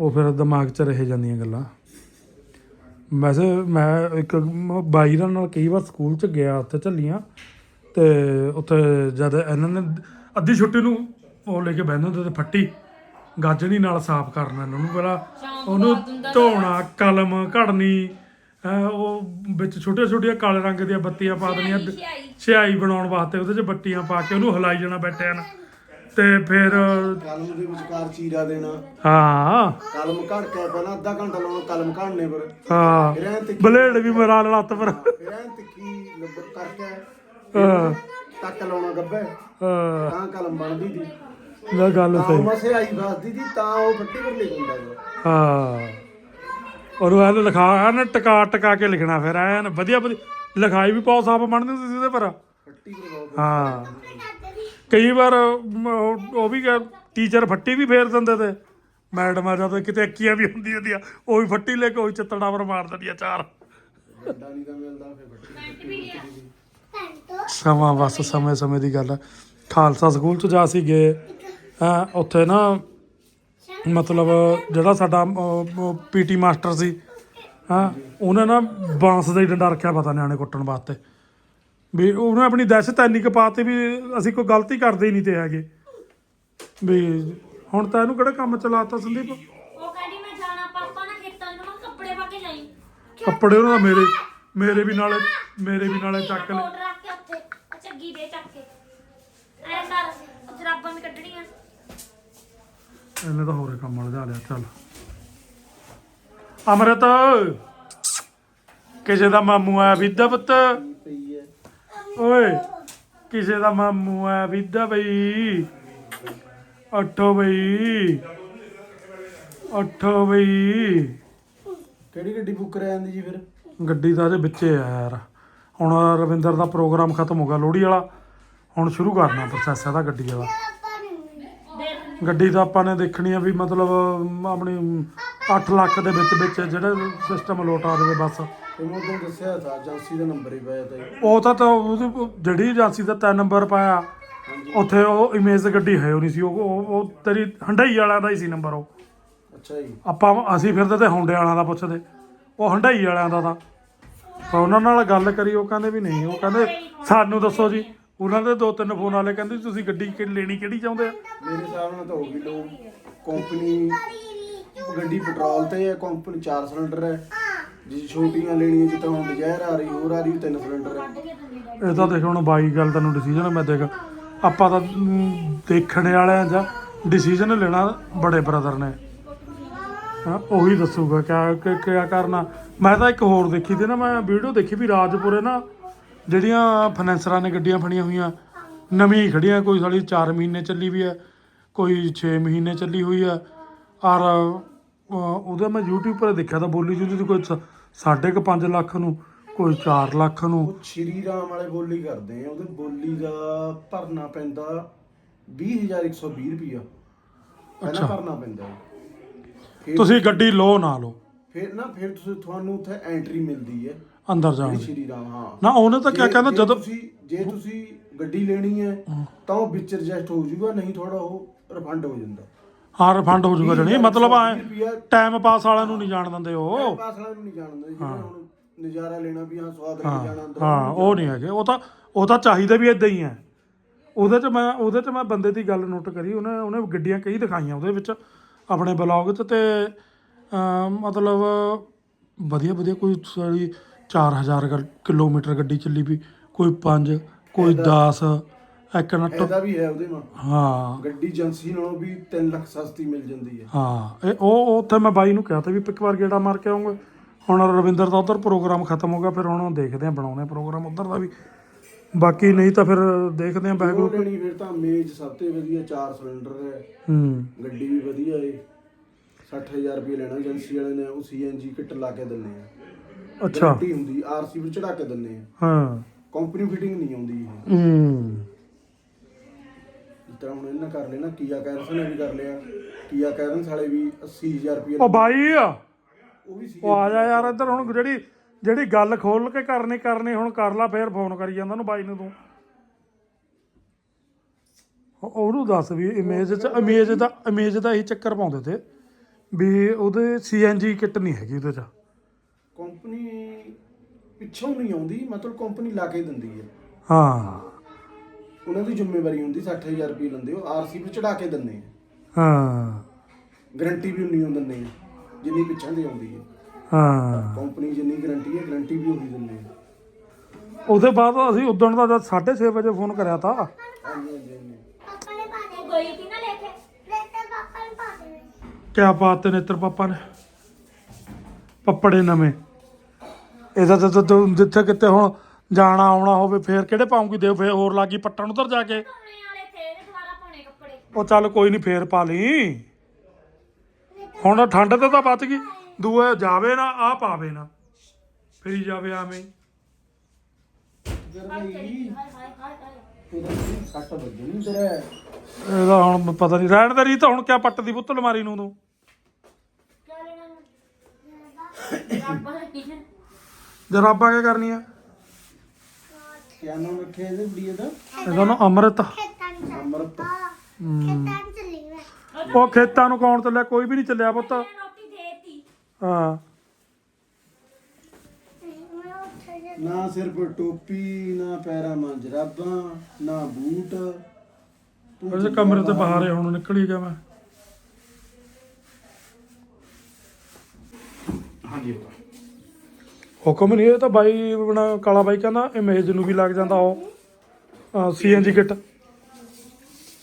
ਉਹ ਫਿਰ ਦਿਮਾਗ 'ਚ ਰਹਿ ਜਾਂਦੀਆਂ ਗੱਲਾਂ। ਵੈਸੇ ਮੈਂ ਇੱਕ ਮ- ਬਾਈ ਨਾਲ ਨਾਲ ਕਈ ਵਾਰ ਸਕੂਲ 'ਚ ਗਿਆ ਉੱਥੇ ਝੱਲੀਆਂ। ਤੇ ਉੱਥੇ ਜਦ ਇਹਨਾਂ ਨੇ ਅੱਧੀ ਛੁੱਟੀ ਨੂੰ ਉਹ ਲੈ ਕੇ ਬਹਿੰਦੇ ਹੁੰਦੇ ਤੇ ਫੱਟੀ ਗਾਜਣੀ ਨਾਲ ਸਾਫ਼ ਕਰਨਾ ਇਹਨਾਂ ਨੂੰ ਪਹਿਲਾਂ ਉਹਨੂੰ ਧੋਣਾ ਕਲਮ ਘੜਨੀ ਉਹ ਵਿੱਚ ਛੋਟੀਆਂ ਛੋਟੀਆਂ ਕਾਲੇ ਰੰਗ ਦੀਆਂ ਬੱਤੀਆਂ ਪਾ ਦੇਣੀਆਂ। ਸਿਆਹੀ ਬਣਾਉਣ ਵਾਸਤੇ ਉਹਦੇ 'ਚ ਬੱਤੀਆਂ ਪਾ ਕੇ ਉਹਨੂੰ ਹਿਲਾਈ ਜਾਣਾ ਬੈਠਿਆਂ ਨਾਲ ਤੇ ਫਿਰ ਕਲਮ ਦੇ ਵਿਚਕਾਰ ਚੀਰਾ ਦੇਣਾ। ਹਾਂ। ਕਲਮ ਘੜ ਕੇ ਪਹਿਲਾਂ ਅੱਧਾ ਘੰਟਾ ਲਾਉਣਾ ਕਲਮ ਘੜਨੇ ਪਰ। ਹਾਂ। ਫਿਰ ਐਂ ਤਿੱਖੀ ਬਲੇਡ ਵੀ ਮਰਾ ਲੈਣਾ ਲੱਤ ਪਰ। ਫਿਰ ਐਂ ਤਿੱਖੀ ਲੱਭਰ ਕਰਕੇ ਹਾਂ। ਟੱਕ ਲਾਉਣਾ ਗੱਬੇ ਹਾਂ, ਤਾਂ ਕਲਮ ਬਣਦੀ ਦੀ ਨਾ ਗੱਲ ਤਾਂ ਸਹੀ ਮਸੇ ਆਈ ਫਸਦੀ ਦੀ ਤਾਂ ਉਹ ਫੱਟੀ ਪਰ ਲਿਖ ਹੁੰਦਾ ਹਾਂ। ਉਹਨੂੰ ਐਨ ਲਿਖਾ ਐਨ ਟਕਾ ਟਕਾ ਕੇ ਲਿਖਣਾ ਫਿਰ ਐਨ ਵਧੀਆ ਵਧੀਆ। ਲਿਖਾਈ ਵੀ ਬਹੁਤ ਸਾਫ਼ ਬਣਦੀ ਹੁੰਦੀ ਸੀ ਉਹਦੇ ਪਰ। ਫੱਟੀ ਪਰ ਬਹੁਤ ਹਾਂ। ਕਈ ਵਾਰ ਉਹ ਉਹ ਵੀ ਟੀਚਰ ਫੱਟੀ ਵੀ ਫੇਰ ਦਿੰਦੇ ਤੇ। ਮੈਡਮਾਂ ਜਦ ਕਿਤੇ ਅੱਕੀਆਂ ਵੀ ਹੁੰਦੀਆਂ ਦੀਆਂ ਉਹ ਵੀ ਫੱਟੀ ਲੈ ਕੇ ਉਹ ਚੱਤੜਾ ਪਰ ਮਾਰ ਦਿੰਦੀਆਂ ਚਾਰ। ਡੰਡਾ ਨਹੀਂ ਤਾਂ ਮਿਲਦਾ ਫਿਰ ਫੱਟੀ ਸਮਾਂ ਬਸ ਸਮੇਂ ਸਮੇਂ ਦੀ ਗੱਲ ਹੈ ਖਾਲਸਾ ਸਕੂਲ ਚ ਜਾ ਸੀ ਗਏ। ਹਾਂ ਉੱਥੇ ਨਾ ਮਤਲਬ ਜਿਹੜਾ ਸਾਡਾ ਪੀਟੀ ਮਾਸਟਰ ਸੀ ਹਾਂ ਉਹਨੇ ਨਾ ਬਾਂਸ ਦਾ ਹੀ ਡੰਡਾ ਰੱਖਿਆ ਪਤਾ ਨਿਆਣੇ ਕੁੱਟਣ ਵਾਸਤੇ। ਵੀ ਉਹਨੇ ਆਪਣੀ ਦਹਿਸ਼ਤ ਇੰਨੀ ਕੁ ਪਾਤੀ ਵੀ ਅਸੀਂ ਕੋਈ ਗਲਤੀ ਕਰਦੇ ਹੀ ਨਹੀਂ ਤੇ ਹੈਗੇ। ਵੀ ਹੁਣ ਤਾਂ ਇਹਨੂੰ ਕਿਹੜਾ ਕੰਮ ਚਲਾਤਾ ਸੰਦੀਪ? ਉਹ ਕਹਿੰਦੀ ਮੈਂ ਜਾਣਾ ਪਾਪਾ ਨਾਲ ਖੇਤਾਂ ਨੂੰ ਮੈਂ ਕੱਪੜੇ ਪਾ ਕੇ ਜਾਈ। ਕੱਪੜੇ ਉਹਨਾਂ ਦਾ ਮੇਰੇ ਮੇਰੇ ਵੀ ਨਾਲੇ ਮੇਰੇ ਵੀ ਨਾਲੇ ਚੱਕ ਲੈ ਕੋਟ ਰੱਖ ਕੇ ਉੱਥੇ ਉਹ ਝੱਗੀ ਦੇ ਚੱਕ ਕੇ। ਐ ਕਰ ਜਰਾਬਾਂ ਵੀ ਕੱਢਣੀਆਂ। ਇਹਨੇ ਤਾਂ ਹੋਰੇ ਕੰਮ ਵਾਲਾ ਲਿਆ ਚੱਲ। ਅਮਰਤ! ਕਿਸੇ ਦਾ ਮਾਮੂ ਆਇਆ ਵਿਦਾ ਪੁੱਤ? ਓਏ ਕਿਸੇ ਦਾ ਮਾਮੂ ਆਇਆ ਵਿਦਾ ਬਈ। ਅੱਠੋ ਬਈ। ਅੱਠੋ ਬਈ। ਕਿਹੜੀ ਗੱਡੀ ਬੁੱਕ ਕਰਾ ਜਾਂਦੀ ਜੀ ਫਿਰ? ਗੱਡੀ ਦਾ ਇਹਦੇ ਵਿੱਚੇ ਆ ਯਾਰ। ਹੁਣ ਰਵਿੰਦਰ ਦਾ ਪ੍ਰੋਗਰਾਮ ਖਤਮ ਹੋ ਗਿਆ ਲੋਹੜੀ ਵਾਲਾ। ਹੁਣ ਸ਼ੁਰੂ ਕਰਨਾ ਪ੍ਰੋਸੈਸ ਇਹਦਾ ਗੱਡੀ ਵਾਲਾ। ਗੱਡੀ ਤਾਂ ਆਪਾਂ ਨੇ ਦੇਖਣੀ ਆ ਵੀ ਮਤਲਬ ਆਪਣੀ 8 ਲੱਖ ਦੇ ਵਿੱਚ ਵਿੱਚ ਜਿਹੜਾ ਸਿਸਟਮ ਲੋਟ ਆ ਜਾਵੇ ਬਸ। ਤੇ ਉਦੋਂ ਦੱਸਿਆ ਤਾਂ ਏਜੰਸੀ ਦਾ ਨੰਬਰ ਹੀ ਪਾਇਆ ਤਾਂ। ਉਹ ਤਾਂ ਤਾਂ ਉਹਦੀ ਜਿਹੜੀ ਏਜੰਸੀ ਦਾ ਤਿੰਨ ਨੰਬਰ ਪਾਇਆ ਉੱਥੇ ਉਹ ਇਮੇਜ ਗੱਡੀ ਹੈ ਉਹ ਨਹੀਂ ਸੀ ਉਹ ਉਹ ਉਹ ਤੇਰੀ ਹੰਡਾਈ ਵਾਲਿਆਂ ਦਾ ਹੀ ਸੀ ਨੰਬਰ ਉਹ। ਅੱਛਾ ਜੀ। ਆਪਾਂ ਅਸੀਂ ਫਿਰਦੇ ਤੇ ਹੁੰਡੇ ਵਾਲਿਆਂ ਦਾ ਪੁੱਛਦੇ ਉਹ ਹੰਡਾਈ ਵਾਲਿਆਂ ਦਾ ਤਾਂ। ਤਾਂ ਉਹਨਾਂ ਨਾਲ ਗੱਲ ਕਰੀ ਉਹ ਕਹਿੰਦੇ ਵੀ ਨਹੀਂ ਉਹ ਕਹਿੰਦੇ ਸਾਨੂੰ ਦੱਸੋ ਜੀ। ਉਹਨਾਂ ਦੇ ਦੋ ਤਿੰਨ ਫੋਨ ਵਾਲੇ ਕਹਿੰਦੇ ਤੁਸੀਂ ਗੱਡੀ ਕਿ ਲੈਣੀ ਕਿਹੜੀ ਚਾਹੁੰਦੇ ਆ? ਮੇਰੇ ਹਿਸਾਬ ਨਾਲ ਤਾਂ ਹੋ ਗਈ ਲੋ ਕੰਪਨੀ ਗੱਡੀ ਪੈਟਰੋਲ ਤੇ ਹੈ ਕੰਪਨੀ 4 ਸਿਲੰਡਰ ਹੈ। ਜੀ ਛੋਟੀਆਂ ਲੈਣੀਆਂ ਜਿੱਦਾਂ ਹੁਣ ਡਿਜ਼ਾਇਰ ਆ ਰਹੀ ਹੋਰ ਆ ਰਹੀ 3 ਸਿਲੰਡਰ ਹੈ। ਇਹ ਤਾਂ ਦੇਖ ਹੁਣ ਬਾਈ ਗੱਲ ਤੈਨੂੰ ਡਿਸੀਜਨ ਮੈਂ ਦੇਖ ਆਪਾਂ ਤਾਂ ਮ, ਦੇਖਣ ਵਾਲਿਆਂ ਜਾਂ ਡਿਸੀਜਨ ਲੈਣਾ ਬੜੇ ਬ੍ਰਦਰ ਨੇ। ਹਾਂ ਉਹੀ ਦੱਸੂਗਾ ਕਿਆ ਕਿ- ਕਿਆ ਕਰਨਾ ਮੈਂ ਤਾਂ ਇੱਕ ਹੋਰ ਦੇਖੀ ਤੇ ਨਾ ਮੈਂ ਵੀਡੀਓ ਦੇਖੀ ਵੀ ਰਾਜਪੁਰੇ ਨਾ ਜਿਹੜੀਆਂ ਫਾਈਨੈਂਸਰਾਂ ਨੇ ਗੱਡੀਆਂ ਫੜੀਆਂ ਹੋਈਆਂ ਨਵੀਂ ਹੀ ਖੜੀਆਂ ਕੋਈ ਸਾਲੀ 4 ਮਹੀਨੇ ਚੱਲੀ ਵੀ ਹੈ ਕੋਈ 6 ਮਹੀਨੇ ਚੱਲੀ ਹੋਈ ਹੈ ਔਰ ਉਹਦਾ ਮੈਂ YouTube 'ਤੇ ਦੇਖਿਆ ਤਾਂ ਬੋਲੀ ਜੁਦੀ ਦੀ ਕੋਈ 5.5 ਲੱਖ ਨੂੰ ਕੋਈ 4 ਲੱਖ ਨੂੰ। ਸ਼੍ਰੀ ਰਾਮ ਵਾਲੇ ਬੋਲੀ ਕਰਦੇ ਆ ਉਹਦੇ ਬੋਲੀ ਦਾ ਭਰਨਾ ਪੈਂਦਾ 20120 ਰੁਪਿਆ ਪਹਿਲਾਂ ਅੱਛਾ। ਭਰਨਾ ਪੈਂਦਾ ਤੁਸੀਂ ਗੱਡੀ ਲੋ ਨਾ ਲੋ ਫਿਰ ਨਾ ਫਿਰ ਤੁਸੀਂ ਤੁਹਾਨੂੰ ਉੱਥੇ ਐਂਟਰੀ ਮਿਲਦੀ ਹੈ। ਅੰਦਰ ਜਾਣ ਜਿਹੜੀ ਦੀ ਸ਼੍ਰੀ ਰਾਮ ਹਾਂ। ਨਾ ਉਹਨੇ ਤਾਂ ਕਿਆ ਜੇ- ਕਹਿੰਦਾ ਜੇ ਜਦੋਂ ਤੁਸੀਂ ਜੇ ਤੁਸੀਂ ਗੱਡੀ ਲੈਣੀ ਹੈ ਤਾਂ ਉਹ ਵਿੱਚ ਐਡਜਸਟ ਹੋ ਜਾਊਗਾ ਨਹੀਂ ਥੋੜਾ ਉਹ ਰਿਫੰਡ ਹੋ ਜਾਂਦਾ। ਹਾਂ ਰਿਫੰਡ ਹੋ ਜਾਊਗਾ ਜਣੀ ਮਤਲਬ ਆ ਟਾਈਮ ਪਾਸ ਵਾਲਿਆਂ ਨੂੰ ਨਹੀਂ ਜਾਣ ਦਿੰਦੇ ਉਹ। ਪਾਸ ਵਾਲਾ ਨੂੰ ਨਹੀਂ ਜਾਣਦੇ ਜਿਹੜੇ ਹੁਣ ਨਜ਼ਾਰਾ ਲੈਣਾ ਵੀ ਹਾਂ ਸਵਾਦ ਲੈ ਕੇ ਜਾਣਾ ਅੰਦਰ ਹਾਂ ਉਹ ਨਹੀਂ ਹੈਗੇ। ਉਹ ਤਾਂ ਉਹ ਤਾਂ ਚਾਹੀਦਾ ਵੀ ਇਦਾਂ ਹੀ ਹੈ। ਉਹਦੇ 'ਚ ਮੈਂ ਉਹਦੇ 'ਚ ਮੈਂ ਬੰਦੇ ਦੀ ਗੱਲ ਨੋਟ ਕਰੀ। ਉਹਨੇ ਉਹਨੇ ਗੱਡੀਆਂ ਕਈ ਦਿਖਾਈਆਂ ਉਹਦੇ ਵਿੱਚ ਆਪਣੇ ਬਲੌਗ 'ਚ ਤੇ ਅਮ, ਮਤਲਬ ਵਧੀਆ ਵਧੀਆ ਕੋਈ ਸਾਰੀ 4000 ਗ- ਕਿਲੋਮੀਟਰ ਗੱਡੀ ਚੱਲੀ ਵੀ ਕੋਈ 5 ਕੋਈ 10 ਇੱਕ ਨੱਟ ਇਹਦਾ ਵੀ ਹੈ ਉਹਦੇ ਨਾਲ। ਹਾਂ। ਗੱਡੀ ਏਜੰਸੀ ਨਾਲੋਂ ਵੀ 3 ਲੱਖ ਸਸਤੀ ਮਿਲ ਜਾਂਦੀ ਹੈ। ਹਾਂ ਇਹ ਉਹ ਉੱਥੇ ਮੈਂ ਬਾਈ ਨੂੰ ਕਿਹਾ ਤਾ ਵੀ ਇੱਕ ਵਾਰ ਗੇੜਾ ਮਾਰ ਕੇ ਆਉਂਗੇ। ਹੁਣ ਰਵਿੰਦਰ ਦਾ ਉਧਰ ਪ੍ਰੋਗਰਾਮ ਖਤਮ ਹੋ ਗਿਆ ਫਿਰ ਹੁਣ ਦੇਖਦੇ ਆ ਬਣਾਉਣੇ ਪ੍ਰੋਗਰਾਮ ਉਧਰ ਦਾ ਵੀ। ਬਾਕੀ ਨਹੀਂ ਤਾਂ ਫਿਰ ਦੇਖਦੇ ਆ ਬੈਗ ਉਹ ਲੈਣੀ ਫਿਰ ਤਾਂ ਮੇਜ ਸਭ ਤੋਂ ਵਧੀਆ 4 ਸਿਲੰਡਰ ਹੈ। ਹੂੰ। ਗੱਡੀ ਵੀ ਵਧੀਆ ਏ। 60000 ਰੁਪਏ ਲੈਣਾ ਏਜੰਸੀ ਵਾਲੇ ਨੇ ਉਹ ਸੀਐਨਜੀ ਕਿੱਟ ਲਾ ਕੇ ਦਿੰਨੇ ਆ। ਅੱਛਾ। ਗਾਰੰਟੀ ਹੁੰਦੀ ਆਰਸੀ ਵੀ ਚੜਾ ਕੇ ਦਿੰਨੇ ਆ। ਹਾਂ। ਕੰਪਨੀ ਫਿਟਿੰਗ ਨਹੀਂ ਆਉਂਦੀ ਇਹ। ਹੂੰ। ਜਿਸ ਤਰ੍ਹਾਂ ਹੁਣ ਇਹਨਾਂ ਕਰ ਲੈਣਾ ਕੀਆ ਕੈਰਸ ਨੇ ਵੀ ਕਰ ਲਿਆ। ਕੀਆ ਕੈਰਸ ਵਾਲੇ ਵੀ 80000 ਰੁਪਏ ਉਹ ਬਾਈ ਉਹ ਵੀ ਸੀ ਉਹ ਆ ਜਾ ਯਾਰ ਇੱਧਰ ਹੁਣ ਜਿਹੜੀ ਜਿਹੜੀ ਗੱਲ ਖੋਲ ਕੇ ਕਰਨੀ ਕਰਨੀ ਹੁਣ ਕਰ ਲਾ ਫੇਰ ਫੋਨ ਕਰੀ ਜਾਂਦਾ ਉਹਨੂੰ ਬਾਈ ਨੂੰ ਤੂੰ। ਉਹ- ਉਹਨੂੰ ਦੱਸ ਵੀ ਇਮੇਜ ਚ ਇਮੇਜ ਦਾ ਇਮੇਜ ਦਾ ਹੀ ਚੱਕਰ ਪਾਉਂਦੇ ਤੇ ਵੀ ਉਹਦੇ ਸੀਐਨਜੀ ਕਿੱਟ ਨਹੀਂ ਹੈਗੀ ਉਹਦੇ ਚ। ਕੰਪਨੀ ਪਿੱਛੋਂ ਨਹੀਂ ਆਉਂਦੀ ਮਤਲਬ ਕੰਪਨੀ ਲਾ ਕੇ ਦਿੰਦੀ ਹੈ। ਹਾਂ। ਉਹਨਾਂ ਦੀ ਜ਼ਿੰਮੇਵਾਰੀ ਹੁੰਦੀ 60000 ਰੁਪਏ ਲੈਂਦੇ ਉਹ ਆਰਸੀ ਵੀ ਚੜਾ ਕੇ ਦਿੰਨੇ ਆ। ਹਾਂ। ਗਾਰੰਟੀ ਵੀ ਉਨੀ ਉਹ ਦਿੰਨੇ ਆ ਜਿੰਨੀ ਪਿੱਛੋਂ ਦੀ ਆਉਂਦੀ ਹੈ। ਹਾਂ। ਕੰਪਨੀ ਜਿੰਨੀ ਗਾਰੰਟੀ ਹੈ ਗਾਰੰਟੀ ਵੀ ਉਹੀ ਦਿੰਨੇ ਆ। ਉਹਦੇ ਬਾਅਦ ਅਸੀਂ ਉਦੋਂ ਦਾ ਜਦ 6:30 ਵਜੇ ਫੋਨ ਕਰਿਆ ਤਾ। ਹਾਂਜੀ ਹਾਂਜੀ ਹਾਂਜੀ। ਪਾਪਾ ਨੇ ਪਾ ਦੇ ਗਈ ਸੀ ਨਾ ਲੈ ਕੇ ਲੈ ਤੇ ਪਾਪਾ ਨੇ ਪਾ ਦੇ ਕਿਆ ਬਾਤ ਨੇ ਤੇਰੇ ਪਾਪਾ ਨੇ। ਪੱਪੜੇ ਨਵੇਂ। ਇਹਦਾ ਤਾਂ ਤੂੰ ਜਿੱਥੇ ਕਿਤੇ ਹੁਣ ਜਾਣਾ ਆਉਣਾ ਹੋਵੇ ਫੇਰ ਕਿਹੜੇ ਪਾਉਂਗੀ? ਦੇ ਫੇਰ ਹੋਰ ਲੱਗੀ ਪੱਟਣ ਉਧਰ ਜਾ ਕੇ। ਧੋਣੇ ਵਾਲੇ ਥੇ ਇਹਦੇ ਦੁਬਾਰਾ ਪਾਉਣੇ ਕੱਪੜੇ। ਉਹ ਚੱਲ ਕੋਈ ਨਹੀਂ ਫੇਰ ਪਾ ਲਈ। ਹੁਣ ਠੰਡ ਤੇ ਤਾਂ ਬਚ ਗਈ। ਦੂਏ ਜਾਵੇ ਨਾ ਆ ਪਾਵੇ ਨਾ। ਫੇਰੀ ਜਾਵੇ ਆਵੇਂ। ਹੀ। ਹਾਏ ਹਾਏ ਹਾਏ ਹਾਏ ਉਹਦਾ ਸੱਟ ਵੱਜਣੀ ਤੇਰਾ। ਇਹਦਾ ਹੁਣ ਪਤਾ ਨਹੀਂ ਰਹਿਣ ਦੇ ਰੀ ਤਾਂ ਹੁਣ ਕਿਆ ਪੱਟਦੀ ਪੁੱਤ ਅਲਮਾਰੀ ਨੂੰ ਤੂੰ। ਕਿਆ ਲੈਣਾ? ਜਰਾਬਾਂ ਕਿਆ ਕਰਨੀਆਂ ਕਿਆ ਨਾਮ ਰੱਖਿਆ ਇਹਦੇ ਬੜੀਏ ਦਾ। ਇਹਦਾ ਨਾ ਅੰਮ੍ਰਿਤ। ਅਮਰਤ ਉਹ ਖੇਤਾਂ ਨੂੰ ਕੌਣ ਚੱਲਿਆ? ਕੋਈ ਵੀ ਨਹੀਂ ਚੱਲਿਆ ਪੁੱਤ। ਰੋਟੀ ਦੇਤੀ। ਹਾਂ। ਨਾ ਸਿਰਫ ਟੋਪੀ ਨਾ ਪੈਰਾਂ ਮਾਂ ਜਰਾਬਾਂ ਨਾ ਬੂਟ। ਵੈਸੇ ਕਮਰੇ ਤੇ ਬਾਹਰ ਹੀ ਹੁਣ ਨਿਕਲ ਹੀ ਗਿਆ ਮੈਂ। ਹਾਂਜੀ ਹੁਕਮ ਨਹੀਂ ਇਹ ਤਾਂ ਬਾਈ ਬਣਾ ਕਾਲਾ ਬਾਈ ਕਹਿੰਦਾ ਇਮੇਜ ਨੂੰ ਵੀ ਲੱਗ ਜਾਂਦਾ ਉਹ। ਸੀਐਨਜੀ ਕਿੱਟ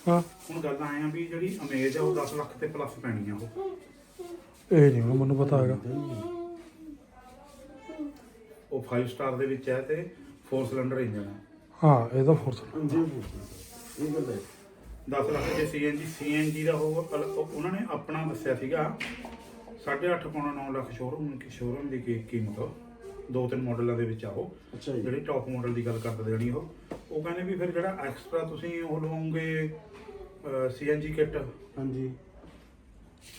ਹਾਂ। ਹੁਣ ਗੱਲ ਆਏ ਆ ਵੀ ਜਿਹੜੀ ਅਮੇਜ ਆ ਉਹ 10 ਲੱਖ ਤੇ ਪਲੱਸ ਪੈਣੀ ਆ ਉਹ। ਇਹ ਨਹੀਂ ਮੈਨੂੰ ਪਤਾ ਹੈਗਾ। ਉਹ 5 ਸਟਾਰ ਦੇ ਵਿੱਚ ਹੈ ਤੇ 4 ਸਿਲੰਡਰ ਇੰਜਨ ਹੈ ਹਾਂ ਇਹ ਤਾਂ ਫੋਰਸ ਹਾਂਜੀ ਇਹ ਗੱਲ ਹੈ। 10 ਲੱਖ ਦੇ ਸੀਐਨਜੀ ਸੀਐਨਜੀ ਦਾ ਉਹ ਅਲ- ਉਹ- ਉਹਨਾਂ ਨੇ ਆਪਣਾ ਦੱਸਿਆ ਸੀਗਾ 8.5 ਪੌਣਾ 9 ਲੱਖ ਸ਼ੋਰੂਮ ਦੀ ਸ਼ੋਰੂਮ ਦੀ ਕੀ- ਕੀਮਤ। ਦੋ ਤਿੰਨ ਮਾਡਲਾਂ ਦੇ ਵਿੱਚ ਆ ਉਹ ਅੱਛਾ ਜੀ। ਜਿਹੜੀ ਟੌਪ ਮਾਡਲ ਦੀ ਗੱਲ ਕਰਦੇ ਜਿਹੜੀ ਉਹ। ਉਹ ਕਹਿੰਦੇ ਵੀ ਫਿਰ ਜਿਹੜਾ ਐਕਸਟਰਾ ਤੁਸੀਂ ਉਹ ਲਵਾਉਂਗੇ ਸੀਐਨਜੀ ਕਿੱਟ ਹਾਂਜੀ।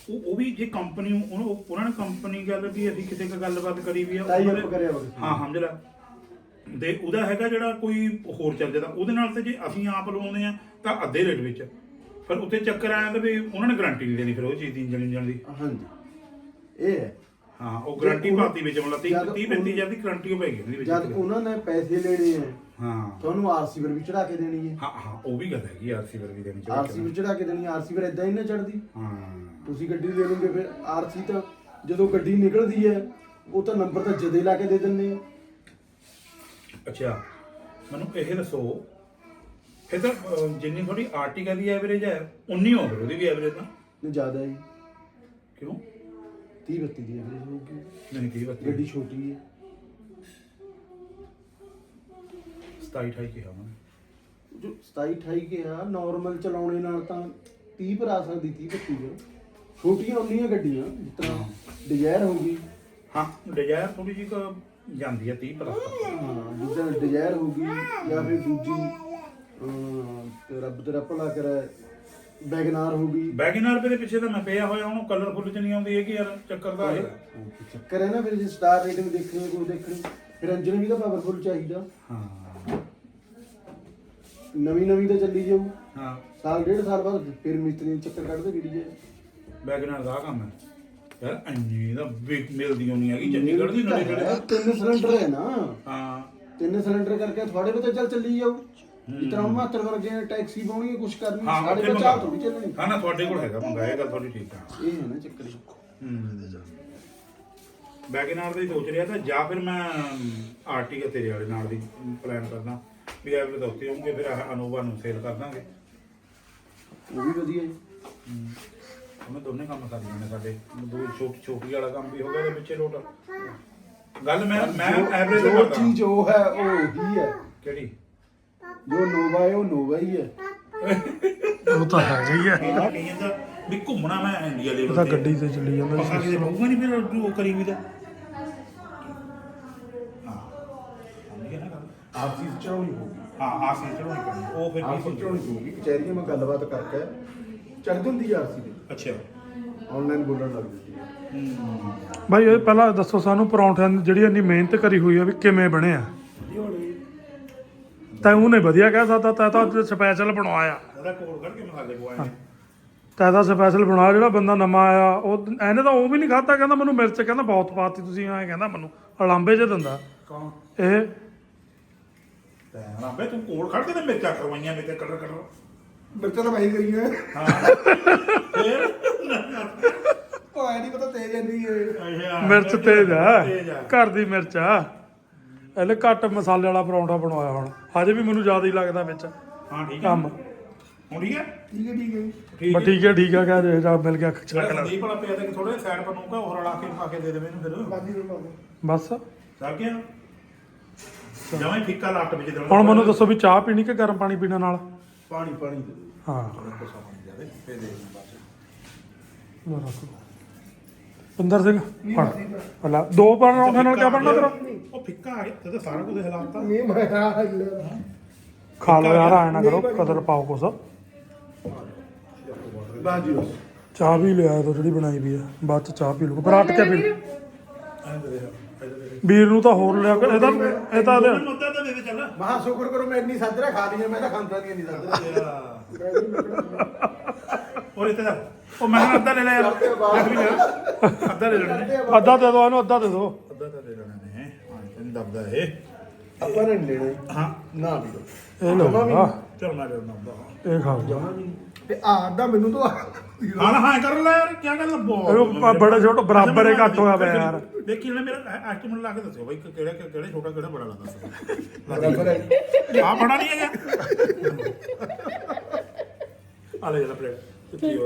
ਉਹ ਉਹ ਵੀ ਜੇ ਕੰਪਨੀ ਉਹਨੂੰ ਉਹਨਾਂ ਨੇ ਕੰਪਨੀ ਗੱਲ ਵੀ ਅਸੀਂ ਕਿਸੇ ਨਾਲ ਗੱਲਬਾਤ ਕਰੀ ਵੀ ਆ up ਉਹਨਾਂ ਨੇ- ਕਰਿਆ ਵਾ ਕਿਸੇ ਨੇ। ਹਾਂ ਸਮਝ ਲੈ ਤੇ ਉਹਦਾ ਹੈਗਾ ਜਿਹੜਾ ਕੋਈ ਹੋਰ ਚੱਲ ਜਾਂਦਾ। ਉਹਦੇ ਨਾਲ ਤੇ ਜੇ ਅਸੀਂ ਆਪ ਲਵਾਉਂਦੇ ਆ ਤਾਂ ਅੱਧੇ ਰੇਟ ਵਿੱਚ। ਫਿਰ ਉੱਤੇ ਚੱਕਰ ਆਇਆ ਤਾਂ ਵੀ ਉਹਨਾਂ ਨੇ ਗਾਰੰਟੀ ਨਹੀਂ ਦੇਣੀ ਫਿਰ ਉਹ ਚੀਜ਼ ਦੀ ਇੰਜਨ ਦੀ। ਹਾਂਜੀ। ਇਹ ਹੈ। ਹਾਂ ਉਹ ਗਾਰੰਟੀ ਭਾਤੀ ਵਿੱਚ ਮਤਲਬ 30 ਜਦ 30 35 ਹਜ਼ਾਰ ਦੀ ਗਾਰੰਟੀ ਹੋ ਪੈਗੀ ਉਹਦੇ ਵਿੱਚ। ਜਦ ਉਹਨਾਂ ਨੇ ਪੈਸੇ ਲੈਣੇ ਆ ਹਾਂ। ਤੁਹਾਨੂੰ ਆਰਸੀ ਪਰ ਵੀ ਚੜਾ ਕੇ ਦੇਣੀ ਹੈ। ਹਾਂ ਹਾਂ ਉਹ ਵੀ ਗੱਲ ਹੈਗੀ ਆਰਸੀ ਵਰ ਵੀ ਦੇਣੀ ਆਰਸੀ ਵੀ ਚੜਾ ਕੇ ਦੇਣੀ ਆਰਸੀ ਪਰ ਇਦਾਂ ਹੀ ਨਾ ਚੜਦੀ ਹਾਂ। ਤੁਸੀਂ ਗੱਡੀ ਲੈ ਲਓਗੇ ਫਿਰ ਆਰਸੀ ਤਾਂ ਜਦੋਂ ਗੱਡੀ ਨਿਕਲਦੀ ਹੈ ਉਹ ਤਾਂ ਨੰਬਰ ਤਾਂ ਜਦੇ ਲਾ ਕੇ ਦੇ ਦਿੰਦੇ ਆ। ਅੱਛਾ ਮੈਨੂੰ ਇਹ ਦੱਸੋ ਫਿਰ ਤਾਂ ਅਹ, ਜਿੰਨੀ ਤੁਹਾਡੀ ਆਰਟੀਕਾ ਦੀ ਐਵਰੇਜ ਹੈ ਉਨੀ ਹੋ ਫਿਰ ਉਹਦੀ ਵੀ ਐਵਰੇਜ ਤਾਂ। ਜ਼ਿਆਦਾ ਹੈ। ਕਿਉਂ? 30 32 ਦੀ ਐਵਰੇਜ ਹੋਊਗੀ ਨਹੀਂ ਕੀ ਬੱਤੀ। ਗੱਡੀ ਛੋਟੀ ਹੈ। 27 28 ਕਿਹਾ ਮੈਂ ਜੋ 27 28 ਕੇ ਆ ਨਾਰਮਲ ਚਲਾਉਣੇ ਨਾਲ ਤਾਂ 30 ਪਰ ਆ ਸਕਦੀ 30 32 ਚ। ਛੋਟੀਆਂ ਹੁੰਦੀਆਂ ਗੱਡੀਆਂ ਜਿਸ ਤਰ੍ਹਾਂ ਡਿਜ਼ਾਇਰ ਹੋਊਗੀ ਹਾਂ ਡਿਜ਼ਾਇਰ ਥੋੜੀ ਜਿਹੀ ਕੁ ਜਾਂਦੀ ਹੈ 30 ਪਲੱਸ ਤੱਕ ਹਾਂ ਜਿਸ ਤਰ੍ਹਾਂ ਡਿਜ਼ਾਇਰ ਹੋਊਗੀ ਜਾਂ ਫਿਰ ਦੂਜੀ ਅਮ, ਤੇ ਰੱਬ ਤੇਰਾ ਭਲਾ ਕਰੇ। ਵੈਗਨਾਰ ਹੋਊਗੀ ਵੈਗਨਰ ਦੇ ਪਿੱਛੇ ਤਾਂ ਮੈਂ ਪਿਆ ਹੋਇਆ ਉਹਨੂੰ ਕਲਰਫੁੱਲ ਚ ਨਹੀਂ ਆਉਂਦੀ ਹੈਗੀ ਯਾਰ ਚੱਕਰ ਦਾ ਉਹ ਚੱਕਰ ਹੈ ਨਾ ਫਿਰ ਜੇ ਸਟਾਰ ਰੇਟਿੰਗ ਦੇਖਣੀ ਕੋਈ ਦੇਖਣੀ ਫਿਰ ਇੰਜਨ ਵੀ ਤਾਂ ਪਾਵਰਫੁਲ ਚਾਹੀਦਾ। ਹਾਂ। ਨਵੀਂ ਨਵੀਂ ਤਾਂ ਚੱਲੀ ਜਾਊ। ਹਾਂ। ਸਾਲ ਡੇਢ ਸਾਲ ਬਾਅਦ ਫਿਰ ਮਿਸਤਰੀ ਚੱਕਰ ਕੱਢਦੇ ਕਿਹੜੀ ਜੇ ਵੈਗਨਰ ਦਾ ਆਹ ਕੰਮ ਹੈ। ਯਾਰ ਇੰਨੀ ਦਾ ਵੀ ਮਿਲਦੀ ਹੋਣੀ ਹੈਗੀ ਚੰਡੀਗੜ੍ਹ ਦੀ ਹੈ, ਨੇੜੇ ਤਿੰਨ ਸਿਲੰਡਰ ਹੈ ਨਾ। ਹਾਂ। ਤਿੰਨ ਸਿਲੰਡਰ ਕਰਕੇ ਤੁਹਾਡੇ ਵੀ ਤਾਂ ਚੱਲ ਚੱਲੀ ਜਾਊ। ਹੁਣ ਮਾਤਰ ਨੇ ਟੈਕਸੀ ਪਾਉਣੀ ਕੁਝ ਕਰਨੀ ਹਾਂ ਸਾਡੇ ਉੱਥੇ ਬੱਚਾ ਮੰਗਾ ਥੋੜੀ ਚੱਲਣੀ। ਹਾਂ ਨਾ ਤੁਹਾਡੇ ਕੋਲ ਹੈਗਾ ਮੰਗਾ ਇਹ ਗੱਲ ਤੁਹਾਡੀ ਠੀਕ ਆ। ਇਹ ਹੈ ਨਾ ਚੱਕਰ ਵੈਗਨਰ ਦਾ ਹੀ ਸੋਚ ਰਿਹਾ ਤਾਂ ਜਾਂ ਫਿਰ ਮੈਂ ਆਰਟੀਕਾ ਤੇਰੇ ਵਾਲੇ ਨਾਲ ਦੀ ਪਲਾਨ ਕਰਦਾ। ਵੀ ਐਵਰੇ ਤਾਂ ਉੱਤੇ ਹੋਣਗੇ ਫਿਰ ਅਨੋਵਾ ਨੂੰ ਸੇਲ ਕਰ ਦਾਂਗੇ। ਉਹ ਵੀ ਵਧੀਆ ਹੈ। ਉਹਨੇ ਦੋਨੇ ਕੰਮ ਕਰ ਨੇ ਸਾਡੇ। ਦੋ ਛੋਟੀ ਛੋਟੀ ਵਾਲਾ ਕੰਮ ਵੀ ਹੋ ਗਿਆ ਤੇ ਵਿੱਚੇ ਲੋਟ ਗੱਲ ਮੈਂ ਮੈਂ ਐਵਰੇਜ ਜੋ ਕਰਦਾ। ਚੀਜ਼ ਉਹ ਹੈ ਉਹ ਹੀ ਹੈ। ਕਿਹੜੀ? ਜੋ ਨੋਵਾ ਹੈ ਉਹ ਨੋਵਾ ਹੀ ਹੈ। ਉਹ ਤਾਂ ਹੈਗਾ ਹੀ ਹੈ। ਇਹ ਵੀ ਘੁੰਮਣਾ ਮੈਂ ਇੰਡੀਆ ਇਹ ਲੈਵਲ ਤਾਂ ਗੱਡੀ ਤੇ ਚੱਲੀ ਜਾਂਦਾ ਪਤਾ ਕਿਤੇ ਰਹੂਗਾ ਨਹੀਂ ਫਿਰ ਉਹ ਕਰੀ ਵੀ ਗੱਲ ਆਰਸੀ ਚੜਾਉਣੀ ਹੋਊਗੀ ਹਾਂ ਆ ਸੀ ਚੜਾਉਣੀ ਪੈਣੀ ਉਹ ਫਿਰ ਆਰਸੀ ਕੀ ਚੜਾਉਣੀ ਹੋਊਗੀ ਕਚਹਿਰੀਆਂ ਮੈਂ ਗੱਲਬਾਤ ਕਰਕੇ ਚੜ ਜਾਂਦੀ ਆਰਸੀ ਦੀ। ਅੱਛਾ। ਆਨਲਾਈਨ ਬੋਲਣ ਲੱਗ ਜਾਂਦੀ ਹੈ। ਭਾਈ ਇਹ ਪਹਿਲਾਂ ਦੱਸੋ ਸਾਨੂੰ ਪਰੌਂਠਿਆਂ ਦੀ ਜਿਹੜੀ ਇੰਨੀ ਮਿਹਨਤ ਕਰੀ ਹੋਈ ਆ ਵੀ ਕਿਵੇਂ ਬਣਿਆ ਤਾਂ ਉਹਨੇ ਵਧੀਆ ਕਹਿ ਸਕਦਾ ਤਾਂ ਤਾਂ ਸਪੈਸ਼ਲ ਬਣਵਾਇਆ। ਉਹਦਾ ਕੋਲ ਕੱਢ ਕੇ ਮਸਾਲੇ ਪਵਾਏ ਨੇ ਤਾਂ ਤਾਂ ਸਪੈਸ਼ਲ ਬਣਾਇਆ ਜਿਹੜਾ ਬੰਦਾ ਨਵਾਂ ਆਇਆ ਉਹ ਇਹਨੇ ਤਾਂ ਉਹ ਵੀ ਨਹੀਂ ਖਾਧਾ ਕਹਿੰਦਾ ਮੈਨੂੰ ਮਿਰਚ ਕਹਿੰਦਾ ਬਹੁਤ ਪਾਤੀ ਤੁਸੀਂ ਐਂ ਕਹਿੰਦਾ ਮੈਨੂੰ ਅਲਾਂਬੇ 'ਚ ਦਿੰਦਾ। ਕੌਣ? ਇਹ ਤੇ ਰਾਬੇ ਤੂੰ ਕੋਲ ਖੜ ਕੇ ਤੇ ਮਿਰਚਾਂ ਕਰਵਾਈਆਂ ਮੇਰੇ ਕਲਰ ਕਲਰ ਮਿਰਚਾਂ ਤਾਂ ਵਾਹੀ ਗਈਆਂ ਫਿਰ? ਉਹ ਐ ਨਹੀਂ ਪਤਾ ਤੇਜ਼ ਇੰਨੀ ਹੈ ਮਿਰਚ ਤੇਜ਼ ਆ। ਤੇਜ਼ ਆ। ਘਰ ਦੀ ਮਿਰਚ ਆ। ਇਹਨੇ ਘੱਟ ਮਸਾਲੇ ਵਾਲਾ ਪਰੌਂਠਾ ਬਣਵਾਇਆ ਹੁਣ। ਹਜੇ ਵੀ ਮੈਨੂੰ ਜ਼ਿਆਦਾ ਹੀ ਲੱਗਦਾ ਵਿੱਚ। ਹਾਂ ਠੀਕ ਹੈ। ਕੰਮ। ਹੁਣ ਠੀਕ ਹੈ? ਠੀਕ ਹੈ ਠੀਕ ਹੈ ਠੀਕ ਬਸ ਠੀਕ ਹੈ ਠੀਕ ਹੈ ਕਹ ਜਾ ਮਿਲ ਗਿਆ ਜਿਹੜਾ ਖਚਕ ਸੰਦੀਪ ਵਾਲਾ ਪਿਆ ਤੇ ਥੋੜੇ ਸਾਈਡ ਪਰ ਨੂੰ ਕਾ ਹੋਰ ਰਲਾ ਕੇ ਪਾ ਕੇ ਦੇ ਦੇਵੇ ਇਹਨੂੰ ਫਿਰ। ਨੂੰ ਪਾਉਂਦੇ ਬਸ। ਸਰ ਗਿਆ। ਜਮਾਂ ਹੀ ਫਿੱਕਾ ਲੱਟ ਵਿੱਚ ਦੇਣਾ। ਹੁਣ ਮੈਨੂੰ ਦੱਸੋ ਵੀ ਚਾਹ ਪੀਣੀ ਕਿ ਗਰਮ ਪਾਣੀ ਪੀਣਾ ਨਾਲ? ਪਾਣੀ ਪਾਣੀ ਦੇ ਦਿਓ। ਹਾਂ। ਕੋਸਾ ਪਾਣੀ ਜਾਵੇ ਫੇਰ ਦੇ ਦੇਣਾ ਬਾਅਦ ਪਿੰਦਰ ਸਿੰਘ ਫੜ। ਹਲਾ ਦੋ ਪਰੌਂਠੇ ਨਾਲ ਕਿਆ ਬਣਨਾ ਤੇਰਾ? ਉਹ ਫਿੱਕਾ ਗਿਆ ਤੇ ਸਾਰਾ ਕੁਝ ਹਿਲਾਤਾ ਨਹੀਂ ਮੈਂ। ਖਾ ਲਓ ਯਾਰ ਆਇਆ ਨਾ ਕਰੋ ਕਦਰ ਪਾਓ ਕੁਛ। ਬਾਜੀ ਉਸ ਚਾਹ ਵੀ ਲਿਆ ਤੋ ਜਿਹੜੀ ਬਣਾਈ ਵੀ ਆ। ਬਾਅਦ ਚ ਚਾਹ ਪੀ ਲੂਗਾ ਪਰ ਅੱਟ ਕੇ ਪੀ ਲਊ। ਵੀਰ ਨੂੰ ਤਾਂ ਹੋਰ ਲਿਆ ਇਹਦਾ ਇਹ ਤਾਂ ਇਹਦੇ- ਮੁੱਦਾ ਤਾਂ ਦੇ ਦੇ ਚੱਲ। ਮਹਾ ਸ਼ੁਕਰ ਕਰੋ ਮੈਂ ਇੰਨੀ ਸਾਜਰਾ ਖਾ ਲਈ ਹੈ, ਮੈਂ ਤਾਂ ਖਾਂਦਾ ਨਹੀਂ ਇੰਨੀ ਸਾਜਰਾ। ਔਰ ਇੱਥੇ ਦਾ ਉਹ ਮੈਂ ਕਿਹਾ ਅੱਧਾ ਲੈ ਲੈ ਯਾਰ। ਮੈਂ ਵੀ ਲੈ ਅੱਧਾ ਲੈ ਲੈਣਾ। ਨੇ ਅੱਧਾ ਦੇ ਦੋ ਇਹਨੂੰ ਅੱਧਾ ਦੇ ਦੋ। ਅੱਧਾ ਤਾਂ ਲੈ ਲੈਣਾ ਨੇ। ਹਾਂ ਤੈਨੂੰ ਦੱਬਦਾ ਇਹ। ਆਪਾਂ ਨੇ ਨੀ ਲੈਣਾ। ਜੀ। ਹਾਂ। ਨਾ ਵੀ ਇਹ ਲਊਗਾ ਚਲ ਮੈਂ ਲੈ ਲੈਣਾ ਅੱਧਾ ਇਹ ਖਾਊਗਾ ਤੇ ਆ ਅੱਧਾ ਮੈਨੂੰ ਤਾਂ ਹਾਂ ਨਾ ਹਾਂ ਕਰ ਲੈ ਯਾਰ। ਕੀ ਗੱਲ ਬਹੁਤ ਇਹਨੂੰ ਪ- ਬੜੇ ਛੋਟੇ ਬਰਾਬਰ ਹੀ ਘੱਟ ਹੋਇਆ ਪਿਆ ਯਾਰ। ਦੇਖੀ ਨਾ ਮੇਰਾ ਐਸਟੀਮੇਟ ਲਾ ਕੇ ਦੱਸਿਓ ਬਾਈ ਕਿ ਕਿਹੜਾ ਕਿਹੜਾ ਛੋਟਾ ਕਿਹੜਾ ਬੜਾ ਲੱਗਦਾ ਬਰਾਬਰ ਹੈ। ਆ ਬੜਾ ਨਹੀਂ ਹੈਗਾ। ਆ ਲੈ ਜਰਾ ਪਲੇਟ Такі.